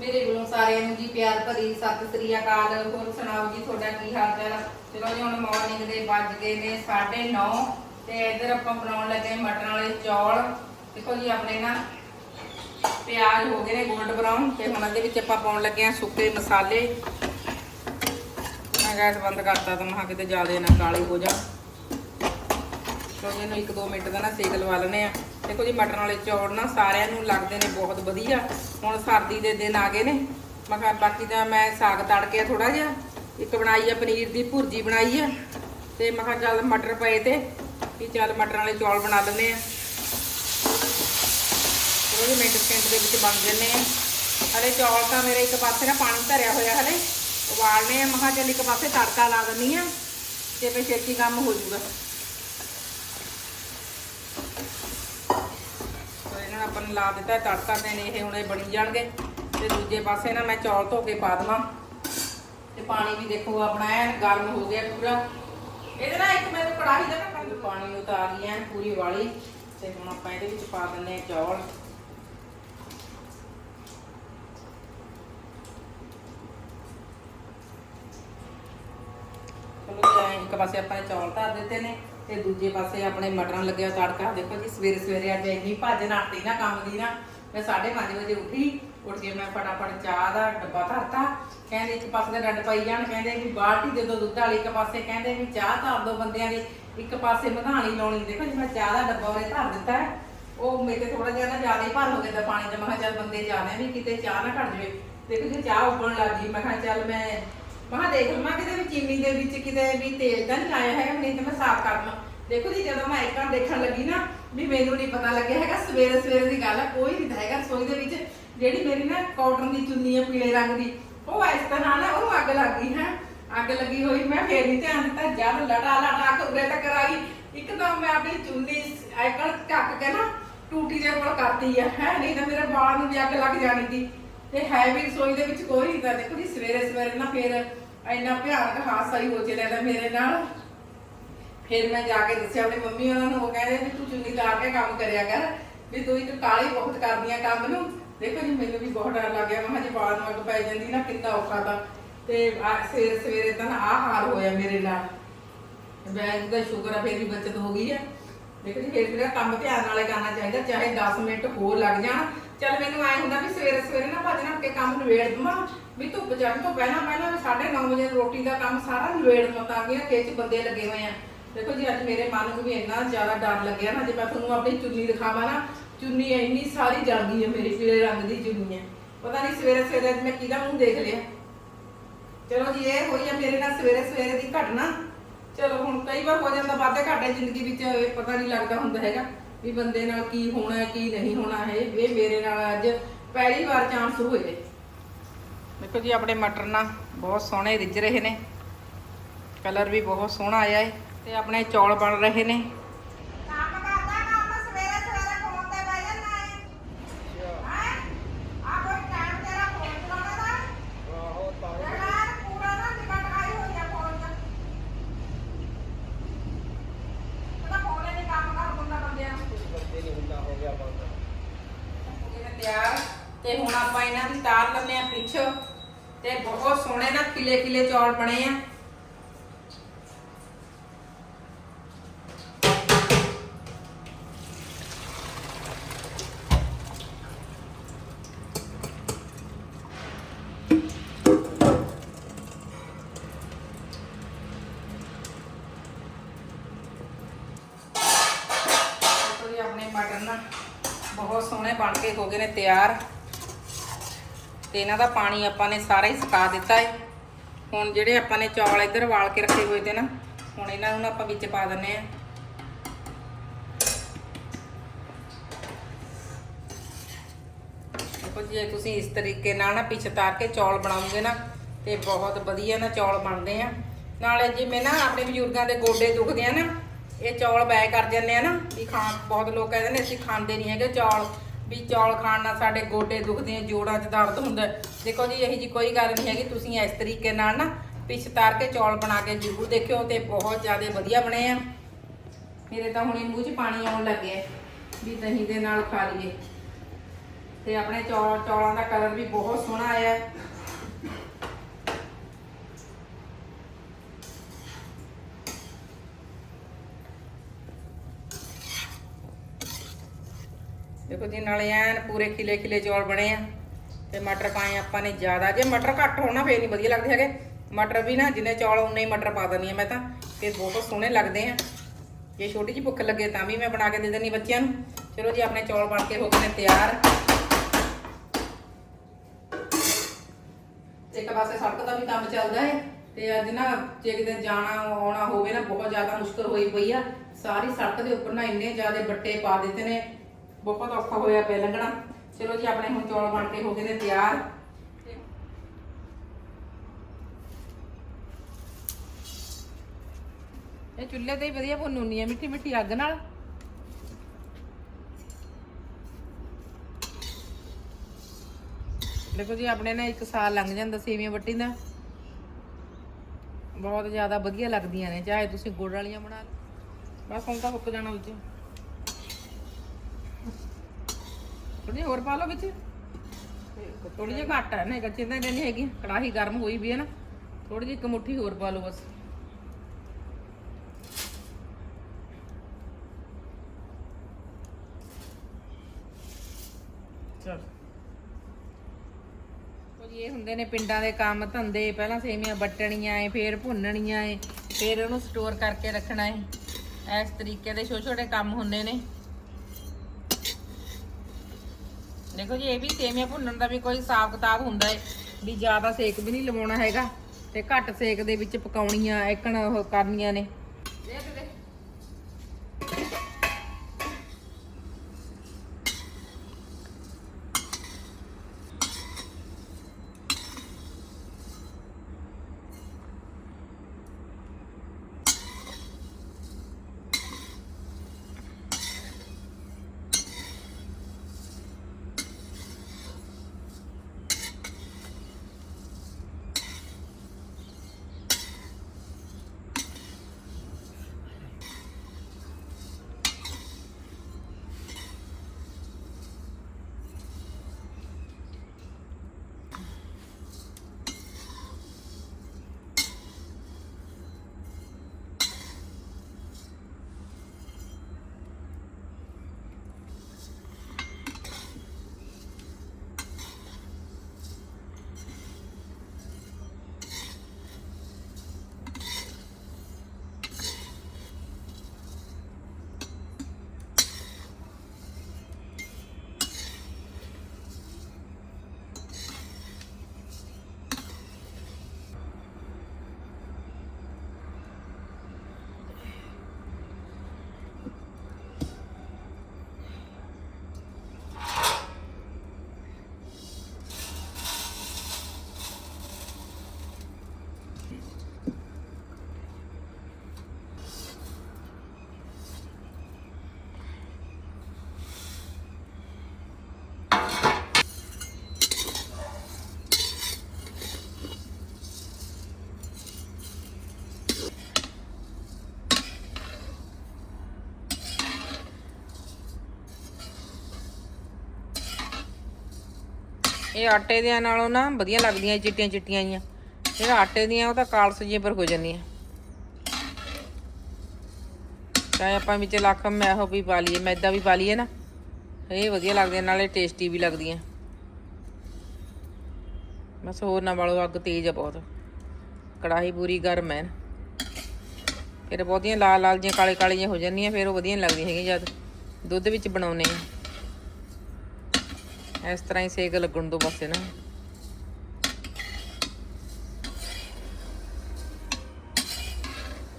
ਮੇਰੇ ਵੱਲੋਂ ਸਾਰਿਆਂ ਨੂੰ ਜੀ ਪਿਆਰ ਭਰੀ ਸਤਿ ਸ੍ਰੀ ਅਕਾਲ। ਹੋਰ ਸੁਣਾਓ ਜੀ, ਤੁਹਾਡਾ ਕੀ ਹਾਲ ਚਾਲ? ਚਲੋ ਜੀ, ਹੁਣ ਮਾਰਨਿੰਗ ਦੇ ਵੱਜ ਗਏ ਨੇ 9:30 ਤੇ ਇੱਧਰ ਆਪਾਂ ਬਣਾਉਣ ਲੱਗੇ ਮਟਰਾਂ ਵਾਲੇ ਚੌਲ। ਦੇਖੋ ਜੀ, ਆਪਣੇ ਨਾ ਪਿਆਜ਼ ਹੋ ਗਏ ਨੇ 골ਡ ਬਰਾਊਨ ਤੇ ਹੁਣ ਇਹਦੇ ਵਿੱਚ ਆਪਾਂ ਪਾਉਣ ਲੱਗੇ ਆ ਸੁੱਕੇ ਮਸਾਲੇ। ਮੈਂ ਗੈਸ ਬੰਦ ਕਰਤਾ ਤਾਂ ਮਹਾ ਕਿਤੇ ਜ਼ਿਆਦਾ ਨਾ ਕਾਲੀ ਹੋ ਜਾ। ਸੋ ਇਹਨੂੰ 1-2 ਮਿੰਟ ਦਾ ਨਾ ਸੇਕ ਲਵਾ ਲੈਣੇ ਆ ਦੇਖੋ ਜੀ, ਮਟਰ ਵਾਲੇ ਚੌਲ ਨਾ ਸਾਰਿਆਂ ਨੂੰ ਲੱਗਦੇ ਨੇ ਬਹੁਤ ਵਧੀਆ। ਹੁਣ ਸਰਦੀ ਦੇ ਦਿਨ ਆ ਗਏ ਨੇ। ਮੈਂ ਕਿਹਾ ਬਾਕੀ ਤਾਂ ਮੈਂ ਸਾਗ ਤੜਕੇ ਥੋੜਾ ਜਿਹਾ। ਇੱਕ ਬਣਾਈ ਆ ਪਨੀਰ ਦੀ ਭੁਰਜੀ ਬਣਾਈ ਆ। ਤੇ ਮੈਂ ਕਿਹਾ ਚੱਲ ਮਟਰ ਪਏ ਤੇ ਵੀ ਚੱਲ ਮਟਰ ਵਾਲੇ ਚੌਲ ਬਣਾ ਲੈਂਦੇ ਆ। ਚਲੋ ਜੀ, ਮਿੰਟ ਸਕਿੰਟ ਦੇ ਵਿੱਚ ਬਣ ਜਾਂਦੇ ਆ। ਹਲੇ ਚੌਲ ਤਾਂ ਮੇਰੇ ਇੱਕ ਪਾਸੇ ਨਾ ਪਾਣੀ ਧਰਿਆ ਹੋਇਆ ਹਲੇ। ਉਬਾਲਨੇ ਆ, ਮੈਂ ਕਿਹਾ ਚੱਲ ਇੱਕ ਪਾਸੇ ਤੜਕਾ ਲਾ ਦਿੰਨੀ ਆ। ਤੇ ਫੇ ਛੇਤੀ ਕੰਮ ਹੋ ਜਾਊਗਾ ਸੋ ਲਾ ਦਿੱਤਾ, ਤੜਕਾ ਤੇ ਨੇ ਇਹ ਬਣੀ ਜਾਣਗੇ। ਤੇ ਦੂਜੇ ਪਾਸੇ ਨਾ ਮੈਂ ਚੌਲ ਧੋ ਕੇ ਪਾ ਦੇਵਾਂ। ਤੇ ਪਾਣੀ ਵੀ ਦੇਖੋ ਆਪਣਾ ਐਨ ਗਰਮ ਹੋ ਗਿਆ ਪੂਰਾ। ਇਹਦੇ ਨਾਲ ਇੱਕ ਮੈਨੂੰ ਕੜਾਹੀ ਦਾ ਨਾ ਪਾਣੀ ਉਤਾਰ ਲਈ ਪੂਰੀ ਵਾਲੀ। ਤੇ ਹੁਣ ਆਪਾਂ ਇਹਦੇ ਵਿੱਚ ਪਾ ਦਿੰਨੇ ਆ ਚੌਲ। ਚਲੋ ਇੱਕ ਪਾਸੇ ਆਪਾਂ ਨੇ ਚੌਲ ਧਰ ਦਿੱਤੇ ਨੇ। ਤੇ ਦੂਜੇ ਪਾਸੇ ਆਪਣੇ ਮਟਰਾਂ ਲੱਗਿਆ ਤੜਕਾ। ਦੇਖੋ ਜੀ, ਸਵੇਰੇ ਸਵੇਰੇ ਅੱਜ ਇੰਨੀ ਭੱਜ ਨੱਠੀ ਨਾ ਕੰਮ ਦੀ ਨਾ, ਮੈਂ 5:30 ਵਜੇ ਉੱਠੀ, ਉੱਠ ਕੇ ਮੈਂ ਫਟਾਫਟ ਚਾਹ ਦਾ ਡੱਬਾ ਧਰਤਾ। ਕਹਿੰਦੇ ਇੱਕ ਪਾਸੇ ਦਾ ਡੱਡ ਪਾਈ ਜਾਣ, ਕਹਿੰਦੇ ਵੀ ਬਾਲਟੀ ਦੇ ਦੋ ਦੁੱਧ ਵਾਲੀ, ਇੱਕ ਪਾਸੇ ਕਹਿੰਦੇ ਵੀ ਚਾਹ ਧਰ ਦੋ ਬੰਦਿਆਂ ਦੀ, ਇੱਕ ਪਾਸੇ ਮਧਾਣੀ ਲਾਉਣੀ। ਦੇਖੋ ਜੀ, ਮੈਂ ਚਾਹ ਦਾ ਡੱਬਾ ਉਹਨੇ ਧਰ ਦਿੱਤਾ ਉਹ ਮੇਰੇ ਥੋੜਾ ਜਿਹਾ ਨਾ ਜ਼ਿਆਦਾ ਹੀ ਭਰ ਹੋ ਗਿਆ ਤਾਂ ਪਾਣੀ ਦਾ ਮੈਂ ਕਿਹਾ ਚੱਲ ਬੰਦੇ ਜਾਣੇ ਵੀ ਕਿਤੇ ਚਾਹ ਨਾ ਘਟ ਜਾਵੇ। ਦੇਖੋ ਜੀ, ਚਾਹ ਉੱਬਲਣ ਲੱਗ ਗਈ। ਮੈਂ ਕਿਹਾ ਚੱਲ ਮੈਂ ਮਹਾ ਦੇਖ ਲਵਾਂ ਕਿਤੇ ਵੀ ਚੀਨੀ ਦੇ ਵਿੱਚ ਕਿਤੇ ਵੀ ਤੇਲ ਤਾਂ ਨਹੀਂ ਲਾਇਆ ਹੈਗਾ ਨਹੀਂ ਤਾਂ ਮੈਂ ਸਾਫ਼ ਕਰ ਲਵਾਂ। ਦੇਖੋ ਜੀ, ਜਦੋਂ ਮੈਂ ਇੱਕ ਵਾਰ ਦੇਖਣ ਲੱਗੀ ਨਾ, ਵੀ ਮੈਨੂੰ ਨਹੀਂ ਪਤਾ ਲੱਗਿਆ ਹੈਗਾ, ਸਵੇਰੇ ਸਵੇਰੇ ਦੀ ਗੱਲ ਹੈ ਕੋਈ ਨਹੀਂ ਹੈਗਾ ਰਸੋਈ ਦੇ ਵਿੱਚ, ਜਿਹੜੀ ਮੇਰੀ ਨਾ ਕਾਟਨ ਦੀ ਚੁੰਨੀ ਹੈ ਪੀਲੇ ਰੰਗ ਦੀ, ਉਹ ਇਸ ਤਰ੍ਹਾਂ ਨਾ ਉਹਨੂੰ ਅੱਗ ਲੱਗ ਗਈ ਹੈ। ਅੱਗ ਲੱਗੀ ਹੋਈ, ਮੈਂ ਫੇਰ ਨਹੀਂ ਧਿਆਨ ਦਿੱਤਾ, ਜਦ ਲਟਾ ਲੜਾ ਕੇ ਉਰੇ ਤੱਕ ਆਈ ਇੱਕਦਮ ਮੈਂ ਆਪਣੀ ਚੁੰਨੀ ਐਕਲ ਢੱਕ ਕੇ ਨਾ, ਟੂਟੀ ਦੇ ਕੋਲ ਕਰਤੀ ਆ, ਹੈ, ਨਹੀਂ ਤਾਂ ਮੇਰੇ ਵਾਲ ਨੂੰ ਵੀ ਅੱਗ ਲੱਗ ਜਾਣੀ ਸੀ। ਤੇ ਹੈ ਵੀ ਰਸੋਈ ਦੇ ਵਿੱਚ ਕੋਈ ਨਹੀਂ ਤਾਂ ਦੇਖੋ ਜੀ, ਸਵੇਰੇ ਸਵੇਰੇ ਨਾ ਫੇਰ ਇੰਨਾ ਭਿਆਨਕ ਹਾਦਸਾ ਹੀ ਹੋ ਚੱਲਿਆ ਤਾਂ ਮੇਰੇ ਨਾਲ। ਫਿਰ ਮੈਂ ਜਾ ਕੇ ਦੱਸਿਆ ਆਪਣੀ ਮੰਮੀ, ਉਹਨਾਂ ਨੂੰ ਉਹ ਕਹਿੰਦੇ ਵੀ ਤੂੰ ਚੁੰਨੀ ਲਾ ਕੇ ਕੰਮ ਕਰਿਆ ਕਰ, ਵੀ ਤੂੰ ਇੱਕ ਕਾਲੀ ਬਹੁਤ ਕਰਦੀਆਂ ਕੰਮ ਨੂੰ। ਦੇਖੋ ਜੀ, ਮੈਨੂੰ ਵੀ ਬਹੁਤ ਡਰ ਲੱਗ ਗਿਆ ਮੈਂ ਕਿਹਾ ਬਾਲ ਨੂੰ ਪੈ ਜਾਂਦੀ ਨਾ, ਕਿੰਨਾ ਔਖਾ ਤਾਂ। ਤੇ ਆ ਸਵੇਰੇ ਸਵੇਰੇ ਤਾਂ ਆਹ ਹਾਲ ਹੋਇਆ ਮੇਰੇ ਨਾਲ। ਬੈਗ ਦਾ ਸ਼ੁਕਰ ਆ, ਫੇਰ ਵੀ ਬਚਤ ਹੋ ਗਈ ਆ। ਦੇਖੋ ਜੀ, ਫਿਰ ਜਿਹੜਾ ਕੰਮ ਧਿਆਨ ਨਾਲ ਕਰਨਾ ਚਾਹੀਦਾ, ਚਾਹੇ 10 ਮਿੰਟ ਹੋਰ ਲੱਗ ਜਾਣ। ਚੱਲ ਮੈਨੂੰ ਐ ਹੁੰਦਾ ਵੀ ਸਵੇਰੇ ਸਵੇਰੇ ਨਾ ਭੱਜ ਨੱਠ ਕੇ ਕੰਮ ਨਿਬੇੜ ਦਵਾਂ। ਵੀ ਧੁੱਪ ਚੜ੍ਹਨ ਤੋਂ ਪਹਿਲਾਂ ਪਹਿਲਾਂ ਵੀ 9:30 ਵਜੇ ਰੋਟੀ ਦਾ ਕੰਮ ਸਾਰਾ ਨਿਬੇੜ ਦਵਾਂ ਤਾਂ ਬੰਦੇ ਲੱਗੇ ਹੋਏ ਆ। ਦੇਖੋ ਜੀ, ਅੱਜ ਮੇਰੇ ਮਨ ਨੂੰ ਵੀ ਇੰਨਾ ਜ਼ਿਆਦਾ ਡਰ ਲੱਗਿਆ ਨਾ, ਜੇ ਮੈਂ ਤੁਹਾਨੂੰ ਆਪਣੀ ਚੁੰਨੀ ਦਿਖਾਵਾਂ ਨਾ, ਚੁੰਨੀ ਇੰਨੀ ਸਾਰੀ ਜਲ ਗਈ ਹੈ ਮੇਰੀ, ਪੀਲੇ ਰੰਗ ਦੀ ਚੁੰਨੀ ਹੈ। ਪਤਾ ਨਹੀਂ ਸਵੇਰੇ ਸਵੇਰੇ ਅੱਜ ਮੈਂ ਕਿਹਦਾ ਮੂੰਹ ਦੇਖ ਲਿਆ। ਚਲੋ ਜੀ, ਇਹ ਹੋਈ ਹੈ ਮੇਰੇ ਨਾਲ ਸਵੇਰੇ ਸਵੇਰੇ ਦੀ ਘਟਨਾ। ਚਲੋ ਹੁਣ ਕਈ ਵਾਰ ਹੋ ਜਾਂਦਾ ਵਾਧੇ ਘਾਟੇ ਜ਼ਿੰਦਗੀ ਵਿੱਚ, ਇਹ ਪਤਾ ਨਹੀਂ ਲੱਗਦਾ ਹੁੰਦਾ ਹੈਗਾ ਵੀ ਬੰਦੇ ਨਾਲ ਕੀ ਹੋਣਾ ਕੀ ਨਹੀਂ ਹੋਣਾ ਹੈ, ਇਹ ਮੇਰੇ ਨਾਲ ਅੱਜ ਪਹਿਲੀ ਵਾਰ ਚਾਂਸ ਹੋਏ ਦੇਖੋ ਜੀ, ਆਪਣੇ ਮਟਰ ਨਾ ਬਹੁਤ ਸੋਹਣੇ ਰਿੱਝ ਰਹੇ ਨੇ। ਕਲਰ ਵੀ ਬਹੁਤ ਸੋਹਣਾ ਆਇਆ ਹੈ ਤੇ ਆਪਣੇ ਚੌਲ ਬਣ ਰਹੇ ਨੇ ਕੰਮ ਕਰਦਾ ਕੰਮ ਸਵੇਰੇ ਸਵੇਰੇ ਫੋਨ ਤੇ ਬਹਿ ਜਾਂਦਾ ਹੈ ਹੈ ਆ ਕੋਈ ਟਾਈਮ ਤੇਰਾ ਫੋਨ ਚਲਾਉਣਾ ਦਾ ਆਹੋ ਤਾਂ ਜਿਹੜਾ ਪੂਰਾ ਨਾ ਟਿਕਟ ਆਈ ਹੋਈ ਆ ਫੋਨ 'ਚ ਉਹਦਾ ਫੋਨ ਨਹੀਂ ਕੰਮ ਕਰ ਦਿੰਦਾ ਬੰਦਿਆਂ ਨੂੰ ਬੰਦੇ ਨਹੀਂ ਹੁੰਦਾ ਹੋ ਗਿਆ ਬੰਦ ਇਹ ਤਿਆਰ ਤੇ ਹੁਣ ਆਪਾਂ ਇਹਨਾਂ ਦੀ ਤਾਰ ਲੈਂਦੇ ਆ ਪਿੱਛੋਂ ਤੇ ਬਹੁਤ ਸੋਹਣੇ ਨਾ ਖਿਲੇ ਖਿਲੇ ਚੌਲ ਬਣੇ ਆ ਦੇਖੋ ਜੀ ਆਪਣੇ ਮਟਰ ਨਾ ਬਹੁਤ ਸੋਹਣੇ ਬਣ ਕੇ ਹੋ ਗਏ ਨੇ ਤਿਆਰ ਤੇ ਇਹਨਾਂ ਦਾ ਪਾਣੀ ਆਪਾਂ ਨੇ ਸਾਰਾ ਹੀ ਸੁਕਾ ਦਿੱਤਾ ਹੈ ਹੁਣ ਜਿਹੜੇ ਆਪਾਂ ਨੇ ਚੌਲ ਇੱਧਰ ਵਾਲ ਕੇ ਰੱਖੇ ਹੋਏ ਤੇ ਨਾ, ਹੁਣ ਇਹਨਾਂ ਨੂੰ ਆਪਾਂ ਵਿੱਚ ਪਾ ਦਿੰਨੇ ਆ। ਦੇਖੋ ਜੇ ਤੁਸੀਂ ਇਸ ਤਰੀਕੇ ਨਾਲ ਨਾ ਪਿੱਛੇ ਤਾਰ ਕੇ ਚੌਲ ਬਣਾਉਂਗੇ ਨਾ, ਤੇ ਬਹੁਤ ਵਧੀਆ ਨਾ ਚੌਲ ਬਣਦੇ ਆ। ਨਾਲੇ ਜਿਵੇਂ ਨਾ ਆਪਣੇ ਬਜ਼ੁਰਗਾਂ ਦੇ ਗੋਡੇ ਦੁਖਦੇ ਆ ਨਾ, ਇਹ ਚੌਲ ਬੈ ਕਰ ਜਾਂਦੇ ਆ ਨਾ, ਵੀ ਖਾਣ, ਬਹੁਤ ਲੋਕ ਕਹਿੰਦੇ ਨੇ ਅਸੀਂ ਖਾਂਦੇ ਨਹੀਂ ਹੈਗੇ ਚੌਲ। ਵੀ ਚੌਲ ਖਾਣ ਨਾਲ ਸਾਡੇ ਗੋਡੇ ਦੁਖਦੇ ਆ, ਜੋੜਾਂ 'ਚ ਦਰਦ ਹੁੰਦਾ। ਦੇਖੋ ਜੀ, ਇਹੀ ਜੀ ਕੋਈ ਗੱਲ ਨਹੀਂ ਹੈਗੀ, ਤੁਸੀਂ ਇਸ ਤਰੀਕੇ ਨਾਲ ਨਾ ਪਿੱਛ ਤਾਰ ਕੇ ਚੌਲ ਬਣਾ ਕੇ ਜ਼ਰੂਰ ਦੇਖਿਓ, ਤੇ ਬਹੁਤ ਜ਼ਿਆਦਾ ਵਧੀਆ ਬਣੇ ਆ। ਮੇਰੇ ਤਾਂ ਹੁਣੇ ਮੂੰਹ 'ਚ ਪਾਣੀ ਆਉਣ ਲੱਗਿਆ ਵੀ ਦਹੀਂ ਦੇ ਨਾਲ ਖਾ ਲਈਏ। ਤੇ ਆਪਣੇ ਚੌਲ, ਚੌਲਾਂ ਦਾ ਕਲਰ ਵੀ ਬਹੁਤ ਸੋਹਣਾ ਦੇਖੋ ਜੀ, ਨਾਲੇ ਐਨ ਪੂਰੇ ਖਿਲੇ ਖਿਲੇ ਚੌਲ ਬਣੇ ਆ ਤੇ ਮਟਰ ਪਾਏ ਆਪਾਂ ਨੇ ਜ਼ਿਆਦਾ। ਜੇ ਮਟਰ ਘੱਟ ਹੋਣਾ ਫੇਰ ਨਹੀਂ ਵਧੀਆ ਲੱਗਦੇ ਹੈਗੇ। ਮਟਰ ਵੀ ਨਾ, ਜਿੰਨੇ ਚੌਲ ਉਨੇ ਹੀ ਮਟਰ ਪਾ ਦਿੰਦੀ ਆ ਮੈਂ ਤਾਂ। ਫਿਰ ਬਹੁਤ ਸੋਹਣੇ ਲੱਗਦੇ ਆ। ਜੇ ਛੋਟੀ ਜਿਹੀ ਭੁੱਖ ਲੱਗੇ ਤਾਂ ਵੀ ਮੈਂ ਬਣਾ ਕੇ ਦੇ ਦਿੰਦੀ ਬੱਚਿਆਂ ਨੂੰ। ਚਲੋ ਜੀ, ਆਪਣੇ ਚੌਲ ਬਣ ਕੇ ਹੋ ਗਏ ਨੇ ਤਿਆਰ। ਇੱਕ ਪਾਸੇ ਸੜਕ ਦਾ ਵੀ ਕੰਮ ਚੱਲਦਾ ਹੈ ਤੇ ਅੱਜ ਨਾ ਜੇ ਕਿਤੇ ਜਾਣਾ ਆਉਣਾ ਹੋਵੇ ਨਾ, ਬਹੁਤ ਜ਼ਿਆਦਾ ਮੁਸ਼ਕਲ ਹੋਈ ਪਈ ਆ। ਸਾਰੀ ਸੜਕ ਦੇ ਉੱਪਰ ਨਾ ਇੰਨੇ ਜ਼ਿਆਦਾ ਬੱਟੇ ਪਾ ਦਿੱਤੇ ਨੇ। ਬਹੁਤ ਔਖਾ ਹੋਇਆ ਪਿਆ ਲੰਘਣਾ। ਚਲੋ ਜੀ, ਆਪਣੇ ਹੁਣ ਚੌਲ ਬਣ ਕੇ ਹੋ ਗਏ ਨੇ ਤਿਆਰ। ਇਹ ਚੁੱਲ੍ਹੇ ਤੇ ਹੀ ਵਧੀਆ ਭੁੰਨ ਆ, ਮਿੱਠੀ ਮਿੱਠੀ ਅੱਗ ਨਾਲ। ਦੇਖੋ ਜੀ, ਆਪਣੇ ਨਾ ਇੱਕ ਸਾਲ ਲੰਘ ਜਾਂਦਾ ਸੇਵੀਆਂ ਵੱਟੀ ਦਾ। ਬਹੁਤ ਜ਼ਿਆਦਾ ਵਧੀਆ ਲੱਗਦੀਆਂ ਨੇ, ਚਾਹੇ ਤੁਸੀਂ ਗੁੜ ਵਾਲੀਆਂ ਬਣਾ ਲਓ। ਬਸ ਹੁਣ ਤਾਂ ਹੁੱਕ ਜਾਣਾ ਵਿੱਚ। ਥੋੜੀ ਹੋਰ ਪਾ ਲਓ ਵਿੱਚ। ਥੋੜੀ ਜਿਹੀ ਘੱਟ ਹੈ ਨਾ ਕੱਚੇ ਤਾਂ ਨਹੀਂ ਹੈਗੀ। ਕੜਾਹੀ ਗਰਮ ਹੋਈ ਵੀ ਹੈ ਨਾ ਥੋੜੀ ਜਿਹੀ ਇੱਕ ਮੁੱਠੀ ਹੋਰ ਪਾ ਲਓ ਬਸ। ਚਲ। ਇਹ ਹੁੰਦੇ ਨੇ ਪਿੰਡਾਂ ਦੇ ਕੰਮ ਧੰਦੇ ਪਹਿਲਾਂ ਸੇਮੀਆਂ ਵੱਟਣੀਆਂ ਏ ਫੇਰ ਭੁੰਨਣੀਆਂ ਏ ਫੇਰ ਉਹਨੂੰ ਸਟੋਰ ਕਰਕੇ ਰੱਖਣਾ ਏ। ਇਸ ਤਰੀਕੇ ਦੇ ਛੋਟੇ ਛੋਟੇ ਕੰਮ ਹੁੰਦੇ ਨੇ। ਦੇਖੋ ਜੀ, ਇਹ ਵੀ ਸੇਮੀਆਂ ਭੁੰਨਣ ਦਾ ਵੀ ਕੋਈ ਹਿਸਾਬ ਕਿਤਾਬ ਹੁੰਦਾ ਏ, ਵੀ ਜ਼ਿਆਦਾ ਸੇਕ ਵੀ ਨਹੀਂ ਲਵਾਉਣਾ ਹੈਗਾ ਤੇ ਘੱਟ ਸੇਕ ਦੇ ਵਿੱਚ ਪਕਾਉਣੀਆਂ ਐਕਣ ਉਹ ਕਰਨੀਆਂ ਨੇ। ਇਹ ਆਟੇ ਦੇ ਨਾਲੋਂ ਨਾ ਵਧੀਆ ਲੱਗਦੀਆਂ ਚਿੱਟੀਆਂ ਚਿੱਟੀਆਂ ਜੀਆਂ ਜਿਹੜਾ ਆਟੇ ਦੀਆਂ, ਉਹ ਤਾਂ ਕਾਲਸ ਜਿਹੀਆਂ ਪਰ ਹੋ ਜਾਂਦੀਆਂ। ਚਾਹੇ ਆਪਾਂ ਵਿੱਚ ਲੱਖ ਮੈਂ ਉਹ ਵੀ ਪਾ ਲਈਏ, ਮੈਦਾ ਵੀ ਪਾ ਲਈਏ ਨਾ, ਇਹ ਵਧੀਆ ਲੱਗਦੀਆਂ, ਨਾਲੇ ਟੇਸਟੀ ਵੀ ਲੱਗਦੀਆਂ। ਬਸ ਹੋਰ ਨਾ ਵਾਲੋ, ਅੱਗ ਤੇਜ਼ ਆ ਬਹੁਤ। ਕੜਾਹੀ ਪੂਰੀ ਗਰਮ ਹੈ ਫਿਰ ਬਹੁਤੀਆਂ ਲਾਲ ਲਾਲ ਜੀਆਂ ਕਾਲੇ ਕਾਲੇ ਜੀਆਂ ਹੋ ਜਾਂਦੀਆਂ, ਫਿਰ ਉਹ ਵਧੀਆ ਨਹੀਂ ਲੱਗਦੀਆਂ ਹੈਗੀਆਂ ਜਦ। ਦੁੱਧ ਵਿੱਚ ਬਣਾਉਨੇ ਆ ਇਸ ਤਰ੍ਹਾਂ ਹੀ ਸੇਕ ਲੱਗਣ ਤੋਂ ਬਸ ਇਹਨਾਂ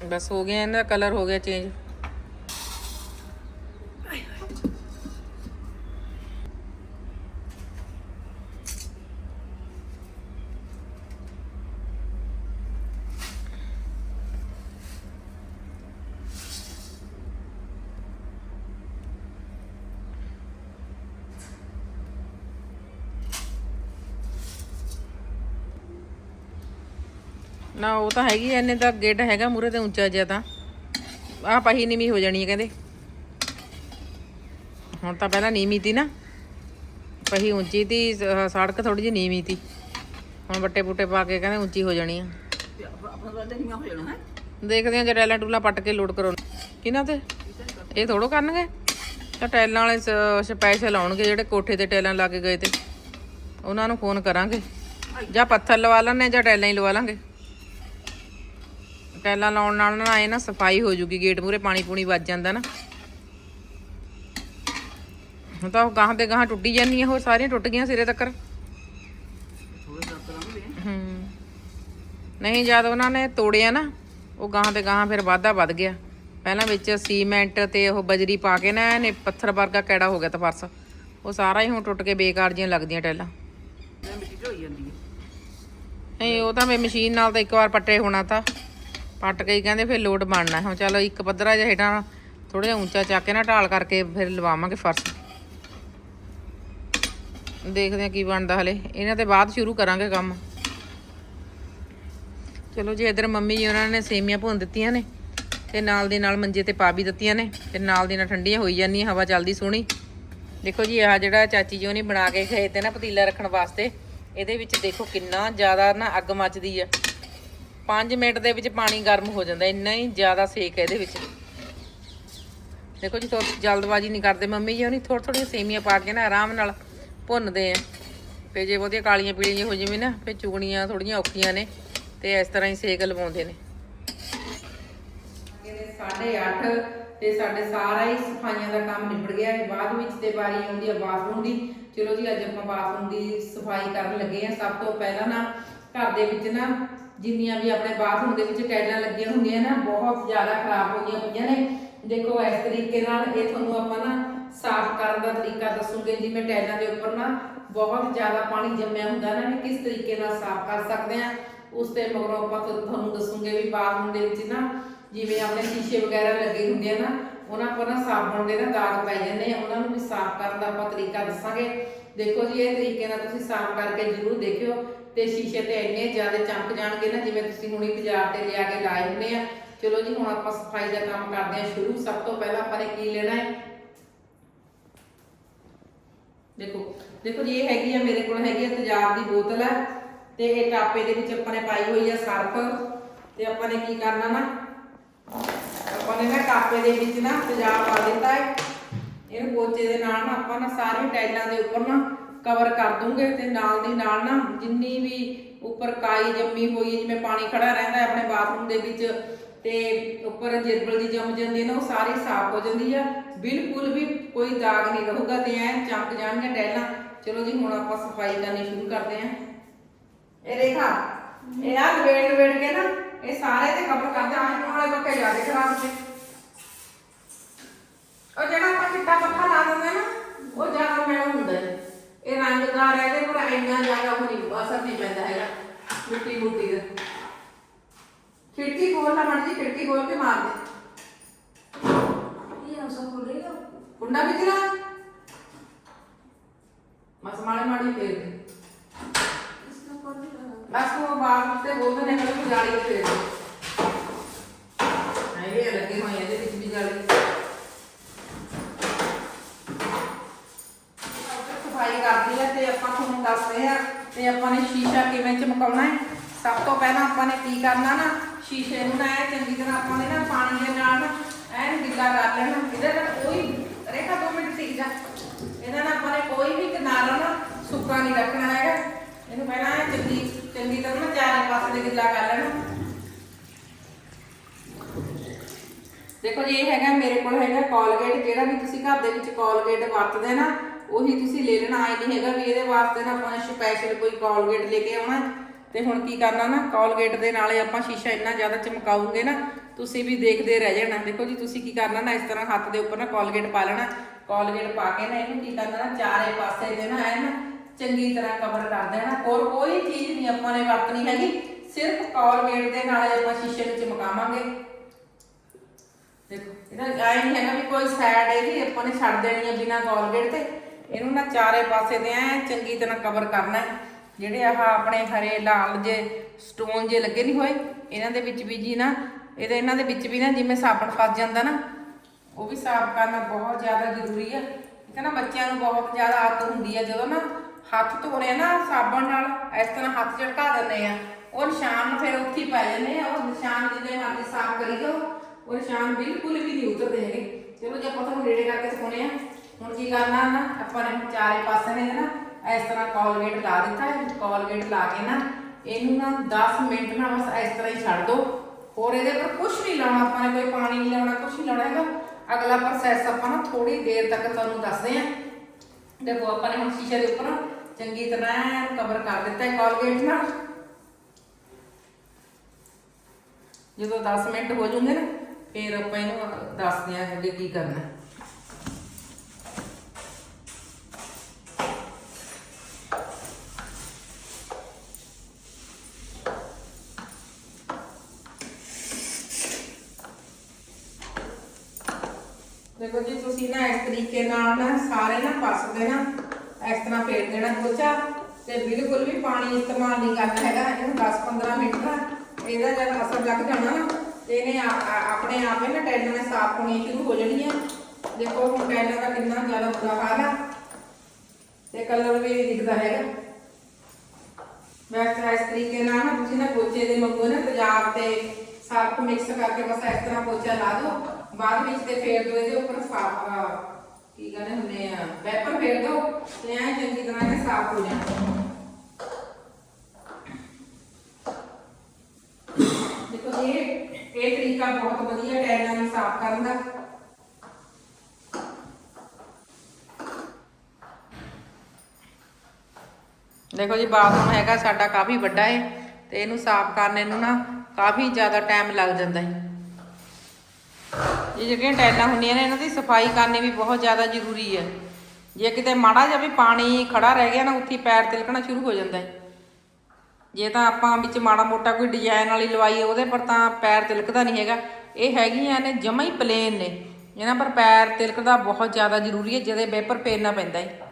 ਬਸ ਹੋ ਗਿਆ ਇਹਨਾਂ ਦਾ ਕਲਰ ਹੋ ਗਿਆ ਚੇਂਜ ਤਾਂ ਹੈਗੀ ਐ, ਇਹਨੇ ਤਾਂ ਗੇਟ ਹੈਗਾ ਮੂਰੇ ਤੇ ਉੱਚਾ ਜਿਹਾ ਤਾਂ। ਆਹ ਪਹੀ ਨੀਵੀਂ ਹੋ ਜਾਣੀ ਹੈ ਕਹਿੰਦੇ। ਹੁਣ ਤਾਂ ਪਹਿਲਾਂ ਨੀਵੀਂ ਤੀ ਨਾ। ਪਹੀ ਉੱਚੀ ਤੀ ਸੜਕ ਥੋੜੀ ਜਿਹੀ ਨੀਵੀਂ ਤੀ। ਹੁਣ ਬੱਟੇ ਬੁੱਟੇ ਪਾ ਕੇ ਕਹਿੰਦੇ ਉੱਚੀ ਹੋ ਜਾਣੀ ਆ। ਦੇਖਦੇ ਆ ਜੇ ਰੈਲਾਂ ਟੂਲਾ ਪੱਟ ਕੇ ਲੋਡ ਕਰੋ ਕਿਹਨਾਂ ਤੇ? ਇਹ ਥੋੜੋ ਕਰਨਗੇ? ਤਾਂ ਟੈਲਾਂ ਵਾਲੇ ਸਪੈਸ਼ਲ ਆਉਣਗੇ ਜਿਹੜੇ ਕੋਠੇ ਤੇ ਟੈਲਾਂ ਲਾ ਕੇ ਗਏ ਤੇ। ਉਹਨਾਂ ਨੂੰ ਫੋਨ ਕਰਾਂਗੇ। ਜਾਂ ਪੱਥਰ ਲਵਾ ਲੈਣੇ ਜਾਂ ਟੈਲਾਂ ਹੀ ਲਵਾ ਲਾਂਗੇ। ਟੈਲਾਂ ਲਾਉਣ ਨਾਲ ਨਾ ਇਹ ਨਾ ਸਫ਼ਾਈ ਹੋ ਜੂਗੀ ਗੇਟ ਮੂਰੇ ਪਾਣੀ ਪੂਣੀ ਵੱਜ ਜਾਂਦਾ ਨਾ। ਹੁਣ ਤਾਂ ਗਾਹਾਂ ਤੇ ਗਾਹਾਂ ਟੁੱਟੀ ਜਾਂਦੀਆਂ ਹੋਰ ਸਾਰੀਆਂ ਟੁੱਟ ਗਈਆਂ ਸਿਰੇ ਤੱਕ ਹੂੰ। ਨਹੀਂ ਜਦ ਉਹਨਾਂ ਨੇ ਤੋੜਿਆ ਨਾ ਉਹ ਗਾਹਾਂ ਤੇ ਗਾਹਾਂ ਫਿਰ ਵਾਧਾ ਵੱਧ ਗਿਆ। ਪਹਿਲਾਂ ਵਿੱਚ ਸੀਮੈਂਟ ਤੇ ਉਹ ਬਜਰੀ ਪਾ ਕੇ ਨਾ ਇਹਨੇ ਪੱਥਰ ਵਰਗਾ ਕੈੜਾ ਹੋ ਗਿਆ ਤਾਂ ਫਰਸ ਉਹ ਸਾਰਾ ਹੀ ਹੁਣ ਟੁੱਟ ਕੇ ਬੇਕਾਰ ਜੀਆਂ ਲੱਗਦੀਆਂ ਟੈਲਾਂ ਨਹੀਂ ਉਹ ਤਾਂ ਮੈਂ ਮਸ਼ੀਨ ਨਾਲ ਤਾਂ ਇੱਕ ਵਾਰ ਪੱਟੇ ਹੋਣਾ ਤਾਂ। ਪੱਟ ਕੇ ਹੀ ਕਹਿੰਦੇ ਫਿਰ ਲੋਡ ਬਣਨਾ। ਹੁਣ ਚਲੋ ਇੱਕ ਪੱਧਰਾ ਜਿਹਾ ਹੇਠਾਂ ਥੋੜਾ ਜਿਹਾ ਉੱਚਾ ਚੱਕ ਕੇ ਨਾ ਢਾਲ ਕਰਕੇ ਫਿਰ ਲਵਾਵਾਂਗੇ ਫਰਸ਼। ਦੇਖਦੇ ਆ ਕੀ ਬਣਦਾ ਹਲੇ। ਇਹਨਾਂ ਤੇ ਬਾਅਦ ਸ਼ੁਰੂ ਕਰਾਂਗੇ ਕੰਮ। ਚਲੋ ਜੀ ਇਧਰ ਮੰਮੀ ਜੀ ਉਹਨਾਂ ਨੇ ਸੇਮੀਆਂ ਭੁੰਨ ਦਿੱਤੀਆਂ ਨੇ, ਤੇ ਨਾਲ ਦੀ ਨਾਲ ਮੰਜੇ ਤੇ ਪਾ ਵੀ ਦਿੱਤੀਆਂ ਨੇ, ਤੇ ਨਾਲ ਦੀ ਨਾਲ ਠੰਡੀਆਂ ਹੋਈ ਜਾਂਦੀਆਂ, ਹਵਾ ਚੱਲਦੀ ਸੋਹਣੀ। ਦੇਖੋ ਜੀ, ਆਹ ਜਿਹੜਾ ਚਾਚੀ ਜੀ ਉਹਨੇ ਬਣਾ ਕੇ ਗਏ ਤੇ ਨਾ ਪਤੀਲਾ ਰੱਖਣ ਵਾਸਤੇ, ਇਹਦੇ ਵਿੱਚ ਦੇਖੋ ਕਿੰਨਾ ਜ਼ਿਆਦਾ ਨਾ ਅੱਗ ਮੱਚਦੀ ਆ। 5 ਮਿੰਟ ਦੇ ਵਿੱਚ ਪਾਣੀ ਗਰਮ ਹੋ ਜਾਂਦਾ, ਇੰਨਾ ਹੀ ਜ਼ਿਆਦਾ ਸੇਕ ਹੈ ਇਹਦੇ ਵਿੱਚ। ਦੇਖੋ ਜੀ ਥੋੜੀ ਜਲਦਬਾਜ਼ੀ ਨਹੀਂ ਕਰਦੇ। ਮੰਮੀ ਜੀ, ਉਹਨੀ ਥੋੜੀ ਥੋੜੀਆਂ ਸੇਮੀਆਂ ਪਾ ਕੇ ਨਾ ਆਰਾਮ ਨਾਲ ਭੁੰਨਦੇ ਆ। ਤੇ ਜੇ ਬਹੁਤੀਆਂ ਕਾਲੀਆਂ ਪੀਲੀਆਂ ਹੋ ਜਿਵੇਂ ਨਾ ਫੇ ਚੁਗਣੀਆਂ ਥੋੜੀਆਂ ਔਖੀਆਂ ਨੇ, ਤੇ ਇਸ ਤਰ੍ਹਾਂ ਹੀ ਸੇਕ ਲਵਾਉਂਦੇ ਨੇ। ਇਹਦੇ 8:30 ਤੇ ਸਾਡੇ ਸਾਰਾ ਹੀ ਸਫਾਈਆਂ ਦਾ ਕੰਮ ਨਿਬੜ ਗਿਆ ਹੈ। ਬਾਅਦ ਵਿੱਚ ਤੇ ਵਾਰੀ ਆਉਂਦੀ ਹੈ ਬਾਥਰੂਮ ਦੀ। ਚਲੋ ਜੀ, ਅੱਜ ਆਪਾਂ ਬਾਥਰੂਮ ਦੀ ਸਫ਼ਾਈ ਕਰਨ ਲੱਗੇ ਆ। ਸਭ ਤੋਂ ਪਹਿਲਾਂ ਨਾ ਘਰ ਦੇ ਵਿੱਚ ਨਾ ਜਿੰਨੀਆਂ ਵੀ ਆਪਣੇ ਬਾਥਰੂਮ ਦੇ ਵਿੱਚ ਟੈਲਾਂ ਲੱਗੀਆਂ ਹੁੰਦੀਆਂ ਨਾ, ਬਹੁਤ ਜ਼ਿਆਦਾ ਖਰਾਬ ਹੋਈਆਂ ਪਈਆਂ ਨੇ। ਦੇਖੋ, ਇਸ ਤਰੀਕੇ ਨਾਲ ਇਹ ਤੁਹਾਨੂੰ ਆਪਾਂ ਨਾ ਸਾਫ਼ ਕਰਨ ਦਾ ਤਰੀਕਾ ਦੱਸੂਗੇ ਜਿਵੇਂ ਟੈਲਾਂ ਦੇ ਉੱਪਰ ਨਾ ਬਹੁਤ ਜ਼ਿਆਦਾ ਪਾਣੀ ਜੰਮਿਆ ਹੁੰਦਾ ਨਾ, ਵੀ ਕਿਸ ਤਰੀਕੇ ਨਾਲ ਸਾਫ਼ ਕਰ ਸਕਦੇ ਆ ਉਸ ਤੇ ਮਗਰੋਂ ਆਪਾਂ ਤੁਹਾਨੂੰ ਦੱਸੂਗੇ ਵੀ ਬਾਥਰੂਮ ਦੇ ਵਿੱਚ ਨਾ ਜਿਵੇਂ ਆਪਣੇ ਸ਼ੀਸ਼ੇ ਵਗੈਰਾ ਲੱਗੇ ਹੁੰਦੇ ਆ ਨਾ, ਉਹਨਾਂ ਪਰ ਨਾ ਸਾਬਣ ਦੇ ਨਾ ਦਾਗ ਪੈ ਜਾਂਦੇ ਆ। ਉਹਨਾਂ ਨੂੰ ਵੀ ਸਾਫ਼ ਕਰਨ ਦਾ ਆਪਾਂ ਤਰੀਕਾ ਦੱਸਾਂਗੇ। ਦੇਖੋ ਜੀ, ਇਹ ਤਰੀਕੇ ਨਾਲ ਤੁਸੀਂ ਸਾਫ਼ ਕਰਕੇ ਜ਼ਰੂਰ ਦੇਖਿਓ। ਤੇ ਸ਼ੀਸ਼ੇ ਤੇ ਇੰਨੇ ਜ਼ਿਆਦਾ ਚਮਕ ਜਾਣਗੇ ਨਾ, ਜਿਵੇਂ ਤੁਸੀਂ ਹੁਣੀ ਬਾਜ਼ਾਰ ਤੇ ਲਿਆ ਕੇ ਲਾਏ ਹੁੰਦੇ ਆ। ਚਲੋ ਜੀ, ਹੁਣ ਆਪਾਂ ਸਫ਼ਾਈ ਦਾ ਕੰਮ ਕਰਦੇ ਆ ਸ਼ੁਰੂ। ਸਭ ਤੋਂ ਪਹਿਲਾਂ ਆਪਾਂ ਨੇ ਕੀ ਲੈਣਾ ਹੈ? ਦੇਖੋ ਦੇਖੋ ਜੀ, ਇਹ ਹੈਗੀ ਆ, ਮੇਰੇ ਕੋਲ ਹੈਗੀ ਆ ਤੇਜ਼ਾਬ ਦੀ ਬੋਤਲ ਹੈ ਤੇ ਇਹ ਟਾਪੇ ਦੇ ਵਿੱਚ ਆਪਾਂ ਨੇ ਪਾਈ ਹੋਈ ਆ ਸਰਫ। ਤੇ ਆਪਾਂ ਨੇ ਕੀ ਕਰਨਾ ਨਾ, ਆਪਾਂ ਨੇ ਨਾ ਟਾਪੇ ਦੇ ਵਿੱਚ ਨਾ ਤੇਜ਼ਾਬ ਪਾ ਦਿੱਤਾ ਹੈ। ਇਹਨੂੰ ਪੋਚੇ ਦੇ ਨਾਲ ਨਾ ਆਪਾਂ ਨਾ ਸਾਰੇ ਟਾਈਲਾਂ ਦੇ ਉੱਪਰ ਨਾ ਕਵਰ ਕਰ ਦੂੰਗੇ ਤੇ ਨਾਲ ਦੀ ਨਾਲ ਨਾ ਜਿੰਨੀ ਵੀ ਉੱਪਰ ਕਾਈ ਜੰਮੀ ਹੋਈ ਹੈ, ਜਿਵੇਂ ਪਾਣੀ ਖੜਾ ਰਹਿੰਦਾ ਹੈ ਆਪਣੇ ਬਾਥਰੂਮ ਦੇ ਵਿੱਚ ਤੇ ਉੱਪਰ ਜਿਰਬਲ ਦੀ ਜੰਮ ਜਾਂਦੀ ਹੈ ਨਾ, ਉਹ ਸਾਰੀ ਸਾਫ਼ ਹੋ ਜਾਂਦੀ ਆ ਬਿਲਕੁਲ ਵੀ ਕੋਈ ਦਾਗ ਨਹੀਂ ਰਹੂਗਾ ਤੇ ਐ ਚਮਕ ਜਾਣਗੀਆਂ ਟਾਈਲਾਂ ਚਲੋ ਜੀ, ਹੁਣ ਆਪਾਂ ਸਫ਼ਾਈ ਕਰਨੀ ਸ਼ੁਰੂ ਕਰਦੇ ਆਂ ਇਹ ਦੇਖਾ, ਇਹ ਆ ਵੇੜ ਵੇੜ ਕੇ ਨਾ, ਇਹ ਸਾਰੇ ਤੇ ਕਵਰ ਕਰਦੇ ਆਂ ਵਾਲੇ ਪੱਕੇ ਜਾ ਕੇ ਖਰਾਬ ਤੇ ਉਹ ਜਿਹੜਾ ਆਪਾਂ ਚਿੱਟਾ ਪੱਖਾ ਲਾ ਦਿੰਦੇ ਨਾ, ਉਹ ਜ਼ਿਆਦਾ ਮੈਲਾ ਹੁੰਦਾ ਹੈ। ਇਹ ਰੰਗਦਾਰ ਹੈ ਇਹਦੇ ਪਰ ਇੰਨਾ ਜ਼ਿਆਦਾ ਉਹ ਨਹੀਂ ਅਸਰ ਨਹੀਂ ਪੈਂਦਾ ਹੈਗਾ ਮਿੱਟੀ ਮੁੱਟੀ ਦਾ। ਖਿੜਕੀ ਖੋਲ ਲਾ ਮੜ ਜੀ ਖਿੜਕੀ ਖੋਲ ਕੇ ਮਾਰ ਦੇ। ਇਹ ਅਸਰ ਹੋ ਰਹੀ ਹੈ ਕੁੰਡਾ ਵਿੱਚ ਨਾ ਮਸ ਮਾੜੀ ਮਾੜੀ ਫੇਰ ਦੇ। ਬਸ ਉਹ ਬਾਹਰ ਤੇ ਬੋਲਦੇ ਨੇ ਕਿ ਜਾਲੀ ਫੇਰ ਦੇ। ਇਹ ਲੱਗੇ ਹੋਏ ਤੇ ਆਪਾਂ ਨੇ ਸ਼ੀਸ਼ਾ ਕਿਵੇਂ ਚਮਕਾਉਣਾ ਹੈ? ਸਭ ਤੋਂ ਪਹਿਲਾਂ ਆਪਾਂ ਨੇ ਕੀ ਕਰਨਾ ਨਾ, ਸ਼ੀਸ਼ੇ ਨੂੰ ਨਾ ਇਹ ਚੰਗੀ ਤਰ੍ਹਾਂ ਆਪਾਂ ਨੇ ਨਾ ਪਾਣੀ ਦੇ ਨਾਲ ਐਨ ਗਿੱਲਾ ਕਰ ਲੈਣਾ। ਇਹਦੇ ਨਾਲ ਕੋਈ ਰੇਖਾ ਦੋ ਮਿੰਟ ਟਿਕ ਜਾ ਇਹਦਾ ਨਾਲ ਆਪਾਂ ਨੇ ਕੋਈ ਵੀ ਕਿਨਾਰਾ ਨਾ ਸੁੱਕਾ ਨਹੀਂ ਰੱਖਣਾ ਹੈਗਾ। ਇਹਨੂੰ ਪਹਿਲਾਂ ਐਨ ਚੰਗੀ ਚੰਗੀ ਤਰ੍ਹਾਂ ਨਾ ਚਾਰੇ ਪਾਸੇ ਦੇ ਗਿੱਲਾ ਕਰ ਲੈਣਾ। ਦੇਖੋ ਜੀ, ਇਹ ਹੈਗਾ ਮੇਰੇ ਕੋਲ ਹੈਗਾ ਕੋਲਗੇਟ ਜਿਹੜਾ ਵੀ ਤੁਸੀਂ ਘਰ ਦੇ ਵਿੱਚ ਕੋਲਗੇਟ ਵਰਤਦੇ ਨਾ ਉਹੀ ਤੁਸੀਂ ਲੈ ਲੈਣਾ ਆਏ ਨਹੀਂ ਹੈਗਾ ਵੀ ਇਹਦੇ ਵਾਸਤੇ ਨਾ ਆਪਾਂ ਸਪੈਸ਼ਲ ਕੋਈ ਕੋਲਗੇਟ ਲੈ ਕੇ ਆਉਣਾ। ਤੇ ਹੁਣ ਕੀ ਕਰਨਾ ਨਾ ਕੋਲਗੇਟ ਦੇ ਨਾਲੇ ਆਪਾਂ ਸ਼ੀਸ਼ਾ ਇੰਨਾ ਜ਼ਿਆਦਾ ਚਮਕਾਉਂਗੇ ਨਾ, ਤੁਸੀਂ ਵੀ ਦੇਖਦੇ ਰਹਿ ਜਾਣਾ। ਦੇਖੋ ਜੀ, ਤੁਸੀਂ ਕੀ ਕਰਨਾ ਨਾ, ਇਸ ਤਰ੍ਹਾਂ ਹੱਥ ਦੇ ਉੱਪਰ ਨਾ ਕੋਲਗੇਟ ਪਾ ਲੈਣਾ। ਕੋਲਗੇਟ ਪਾ ਕੇ ਨਾ ਇਹਨੂੰ ਕੀ ਕਰਨਾ ਨਾ ਚਾਰੇ ਪਾਸੇ ਦੇ ਨਾ ਐਨ ਚੰਗੀ ਤਰ੍ਹਾਂ ਕਵਰ ਕਰ ਦੇਣਾ। ਹੋਰ ਕੋਈ ਚੀਜ਼ ਨਹੀਂ ਆਪਾਂ ਨੇ ਵਰਤਣੀ ਹੈਗੀ, ਸਿਰਫ ਕੋਲਗੇਟ ਦੇ ਨਾਲ ਆਪਾਂ ਸ਼ੀਸ਼ੇ ਨੂੰ ਚਮਕਾਵਾਂਗੇ। ਦੇਖੋ, ਇਹਦਾ ਆਈ ਨਹੀਂ ਹੈਗਾ ਵੀ ਕੋਈ ਸਾਈਡ ਇਹਦੀ ਆਪਾਂ ਨੇ ਛੱਡ ਦੇਣੀ ਹੈ ਬਿਨਾ ਕੋਲਗੇਟ ਤੇ। ਇਹਨੂੰ ਨਾ ਚਾਰੇ ਪਾਸੇ ਦੇ ਐ ਚੰਗੀ ਤਰ੍ਹਾਂ ਕਵਰ ਕਰਨਾ ਜਿਹੜੇ ਆਹ ਆਪਣੇ ਹਰੇ, ਲਾਲ ਜੇ ਸਟੋਨ ਜੇ ਲੱਗੇ ਨਹੀਂ ਹੋਏ, ਇਹਨਾਂ ਦੇ ਵਿੱਚ ਵੀ ਜੀ ਨਾ, ਇਹਦੇ ਇਹਨਾਂ ਦੇ ਵਿੱਚ ਵੀ ਨਾ ਜਿਵੇਂ ਸਾਬਣ ਫਸ ਜਾਂਦਾ ਨਾ, ਉਹ ਵੀ ਸਾਫ਼ ਕਰਨਾ ਬਹੁਤ ਜ਼ਿਆਦਾ ਜ਼ਰੂਰੀ ਆ ਠੀਕ ਹੈ ਨਾ ਬੱਚਿਆਂ ਨੂੰ ਬਹੁਤ ਜ਼ਿਆਦਾ ਆਦਤ ਹੁੰਦੀ ਹੈ, ਜਦੋਂ ਨਾ ਹੱਥ ਧੋਣੇ ਆ ਨਾ ਸਾਬਣ ਨਾਲ, ਇਸ ਤਰ੍ਹਾਂ ਹੱਥ ਝਟਕਾ ਦਿੰਦੇ ਆ। ਉਹ ਨਿਸ਼ਾਨ ਫਿਰ ਉੱਥੇ ਹੀ ਪੈ ਜਾਂਦੇ ਆ, ਉਹ ਨਿਸ਼ਾਨ ਜਿੰਨੇ ਮਰਜ਼ੀ ਸਾਫ਼ ਕਰੀ ਜਾਓ, ਉਹ ਨਿਸ਼ਾਨ ਬਿਲਕੁਲ ਵੀ ਨਹੀਂ ਉਤਰਦੇ ਹੈਗੇ। ਚਲੋ ਜੇ, ਆਪਾਂ ਤੁਹਾਨੂੰ ਨੇੜੇ ਕਰਕੇ ਸਿਖਾਉਣੇ ਆ ਹੁਣ ਕੀ ਕਰਨਾ ਨਾ, ਆਪਾਂ ਨੇ ਹੁਣ ਚਾਰੇ ਪਾਸੇ ਨੇ ਨਾ ਇਸ ਤਰ੍ਹਾਂ ਕੋਲਗੇਟ ਲਾ ਦਿੱਤਾ ਹੈ ਕੋਲਗੇਟ ਲਾ ਕੇ ਨਾ ਇਹਨੂੰ ਨਾ 10 ਮਿੰਟ ਨਾ ਬਸ ਇਸ ਤਰ੍ਹਾਂ ਹੀ ਛੱਡ ਦੋ। ਹੋਰ ਇਹਦੇ ਪਰ ਕੁਝ ਨਹੀਂ ਲਾਉਣਾ, ਆਪਾਂ ਨੇ ਕੋਈ ਪਾਣੀ ਨਹੀਂ ਲਾਉਣਾ ਕੁਝ ਨਹੀਂ ਲਾਉਣਾ ਹੈਗਾ। ਅਗਲਾ ਪ੍ਰੋਸੈਸ ਆਪਾਂ ਨਾ ਥੋੜੀ ਦੇਰ ਤੱਕ ਤੁਹਾਨੂੰ ਦੱਸਦੇ ਆ ਦੇਖੋ ਆਪਾਂ ਨੇ ਹੁਣ ਸ਼ੀਸ਼ੇ ਦੇ ਉੱਪਰ ਚੰਗੀ ਤਰ੍ਹਾਂ ਕਵਰ ਕਰ ਦਿੱਤਾ ਹੈ ਕੋਲਗੇਟ ਨਾਲ। ਜਦੋਂ 10 ਮਿੰਟ ਹੋ ਜੂਗੇ ਨਾ, ਫਿਰ ਆਪਾਂ ਇਹਨੂੰ ਦੱਸਦੇ ਆ ਅੱਗੇ ਕੀ ਕਰਨਾ ਦੇਖੋ ਜੀ, ਤੁਸੀਂ ਨਾ ਇਸ ਤਰੀਕੇ ਨਾਲ ਨਾ ਸਾਰੇ ਨਾ ਪਾਸਦੇ ਨਾ ਇਸ ਤਰ੍ਹਾਂ ਫੇਰ ਦੇਣਾ ਪੋਚਾ ਤੇ ਬਿਲਕੁਲ ਵੀ ਪਾਣੀ ਇਸਤੇਮਾਲ ਨਹੀਂ ਕਰਨਾ ਹੈਗਾ। ਇਹਨੂੰ 10-15 ਮਿੰਟ ਨਾ ਇਹਦਾ ਜਦ ਅਸਰ ਲੱਗ ਜਾਣਾ ਨਾ, ਤੇ ਇਹਨੇ ਆਪਣੇ ਆਪ ਹੀ ਨਾ ਟੈਲਾਂ ਨੇ ਸਾਫ਼ ਹੋਣੀਆਂ ਸ਼ੁਰੂ ਹੋ ਜਾਣੀਆਂ। ਦੇਖੋ, ਹੁਣ ਟੈਲਾਂ ਦਾ ਕਿੰਨਾ ਜ਼ਿਆਦਾ ਬੁਰਾ ਹਾਲ ਆ। ਤੇ ਕਲਰ ਵੀ ਦਿਖਦਾ ਹੈਗਾ। ਵੈਸੇ ਇਸ ਤਰੀਕੇ ਨਾਲ ਨਾ ਤੁਸੀਂ ਨਾ ਪੋਚੇ ਦੇ ਮੰਗੋ ਨਾ ਤੇਜ਼ਾਬ ਤੇ ਸਰਫ ਮਿਕਸ ਕਰਕੇ ਬਸ ਇਸ ਤਰ੍ਹਾਂ ਪੋਚਾ ਲਾ ਦਿਓ। ਬਾਅਦ ਵਿੱਚ ਤੇ ਫੇਰ ਦਿਓ ਇਹਦੇ ਉੱਪਰ ਸਾਫ਼ ਕੀ ਕਹਿੰਦੇ ਹੁੰਦੇ ਆ ਵੈਪਰ ਫੇਰ ਦਿਓ ਤੇ ਐ ਚੰਗੀ ਤਰ੍ਹਾਂ ਇਹ ਸਾਫ਼ ਹੋ ਜਾਣਾ। ਦੇਖੋ ਜੀ, ਇਹ ਇਹ ਤਰੀਕਾ ਬਹੁਤ ਵਧੀਆ ਟੈਲਾਂ ਨੂੰ ਸਾਫ਼ ਕਰਨ ਦਾ। ਦੇਖੋ ਜੀ, ਬਾਥਰੂਮ ਹੈਗਾ ਸਾਡਾ ਕਾਫੀ ਵੱਡਾ ਹੈ ਤੇ ਇਹਨੂੰ ਸਾਫ਼ ਕਰਨੇ ਨੂੰ ਨਾ ਕਾਫੀ ਜ਼ਿਆਦਾ ਟਾਈਮ ਲੱਗ ਜਾਂਦਾ ਹੈ ਇਹ ਜਿਹੜੀਆਂ ਟਾਈਲਾਂ ਹੁੰਦੀਆਂ ਨੇ, ਇਹਨਾਂ ਦੀ ਸਫ਼ਾਈ ਕਰਨੀ ਵੀ ਬਹੁਤ ਜ਼ਿਆਦਾ ਜ਼ਰੂਰੀ ਹੈ। ਜੇ ਕਿਤੇ ਮਾੜਾ ਜਿਹਾ ਵੀ ਪਾਣੀ ਖੜਾ ਰਹਿ ਗਿਆ ਨਾ, ਉੱਥੇ ਪੈਰ ਤਿਲਕਣਾ ਸ਼ੁਰੂ ਹੋ ਜਾਂਦਾ ਹੈ। ਜੇ ਤਾਂ ਆਪਾਂ ਵਿੱਚ ਮਾੜਾ ਮੋਟਾ ਕੋਈ ਡਿਜ਼ਾਈਨ ਵਾਲੀ ਲਵਾਈ, ਉਹਦੇ ਪਰ ਤਾਂ ਪੈਰ ਤਿਲਕਦਾ ਨਹੀਂ ਹੈਗਾ। ਇਹ ਹੈਗੀਆਂ ਨੇ ਜਮਾ ਹੀ ਪਲੇਨ ਨੇ ਇਹਨਾਂ ਪਰ ਪੈਰ ਤਿਲਕਦਾ ਬਹੁਤ ਜ਼ਿਆਦਾ ਜ਼ਰੂਰੀ ਹੈ, ਜਿਹਦੇ ਵੇਪਰ ਫੇਰਨਾ ਪੈਂਦਾ ਹੈ।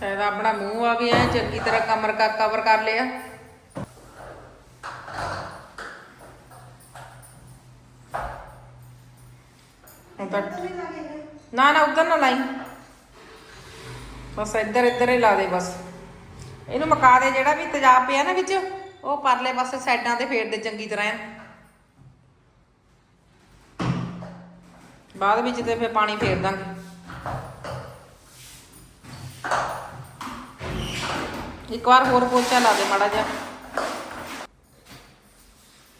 ਤੇ ਆਪਣਾ ਮੂੰਹ ਆ ਵੀ ਐ ਚੰਗੀ ਤਰ੍ਹਾਂ ਕਮਰ ਕਾ ਕਵਰ ਕਰ ਲਿਆ। ਨਾ ਨਾ, ਉਧਰ ਨਾ ਲਾਈ। ਬਸ ਇੱਧਰ ਇੱਧਰ ਹੀ ਲਾ ਦੇ ਬਸ। ਇਹਨੂੰ ਮਕਾ ਦੇ, ਜਿਹੜਾ ਵੀ ਤੇਜ਼ਾਬ ਪਿਆ ਨਾ ਵਿੱਚ, ਉਹ ਪਰਲੇ ਪਾਸੇ ਸਾਈਡਾਂ ਤੇ ਫੇਰ ਦੇ ਚੰਗੀ ਤਰ੍ਹਾਂ। ਬਾਅਦ ਵਿੱਚ ਤੇ ਫੇਰ ਪਾਣੀ ਫੇਰ ਦਾਂਗੇ। ਇੱਕ ਵਾਰ ਹੋਰ ਪੋਚਾ ਲਾ ਦੇ ਮਾੜਾ ਜਿਹਾ।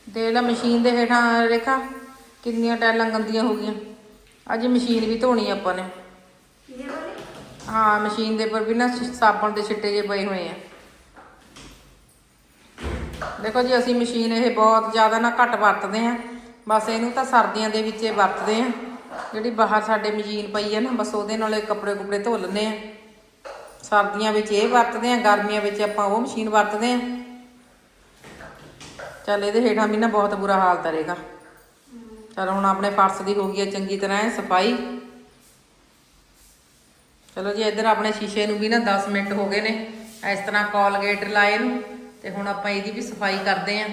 ਦੇ ਲੈ ਮਸ਼ੀਨ ਦੇ ਹੇਠਾਂ, ਰੇਖਾ, ਕਿੰਨੀਆਂ ਟੈਲਾਂ ਗੰਦੀਆਂ ਹੋ ਗਈਆਂ। ਅੱਜ ਮਸ਼ੀਨ ਵੀ ਧੋਣੀ ਆਪਾਂ ਨੇ। ਹਾਂ, ਮਸ਼ੀਨ ਦੇ ਉੱਪਰ ਵੀ ਨਾ ਸਾਬਣ ਦੇ ਛਿੱਟੇ ਜੇ ਪਏ ਹੋਏ ਆ। ਦੇਖੋ ਜੀ, ਅਸੀਂ ਮਸ਼ੀਨ ਇਹ ਬਹੁਤ ਜ਼ਿਆਦਾ ਨਾ ਘੱਟ ਵਰਤਦੇ ਆ ਬਸ ਇਹਨੂੰ ਤਾਂ ਸਰਦੀਆਂ ਦੇ ਵਿੱਚ ਹੀ ਵਰਤਦੇ ਆ ਜਿਹੜੀ ਬਾਹਰ ਸਾਡੇ ਮਸ਼ੀਨ ਪਈ ਆ ਨਾ, ਬਸ ਉਹਦੇ ਨਾਲ ਇਹ ਕੱਪੜੇ ਕੁਪੜੇ ਧੋ ਲੈਂਦੇ ਆ ਸਰਦੀਆਂ ਵਿੱਚ ਇਹ ਵਰਤਦੇ ਆ, ਗਰਮੀਆਂ ਵਿੱਚ ਆਪਾਂ ਉਹ ਮਸ਼ੀਨ ਵਰਤਦੇ ਆ। ਚੱਲ ਇਹਦੇ ਹੇਠਾਂ ਵੀ ਨਾ ਬਹੁਤ ਬੁਰਾ ਹਾਲ ਤਰੇਗਾ। ਚਲ ਹੁਣ ਆਪਣੇ ਫਰਸ਼ ਦੀ ਹੋ ਗਈ ਹੈ ਚੰਗੀ ਤਰ੍ਹਾਂ ਸਫ਼ਾਈ। ਚਲੋ ਜੀ, ਇੱਧਰ ਆਪਣੇ ਸ਼ੀਸ਼ੇ ਨੂੰ ਵੀ ਨਾ 10 ਮਿੰਟ ਹੋ ਗਏ ਨੇ। ਇਸ ਤਰ੍ਹਾਂ ਕੋਲਗੇਟ ਲਾਏ ਨੂੰ ਤੇ ਹੁਣ ਆਪਾਂ ਇਹਦੀ ਵੀ ਸਫ਼ਾਈ ਕਰਦੇ ਆਂ।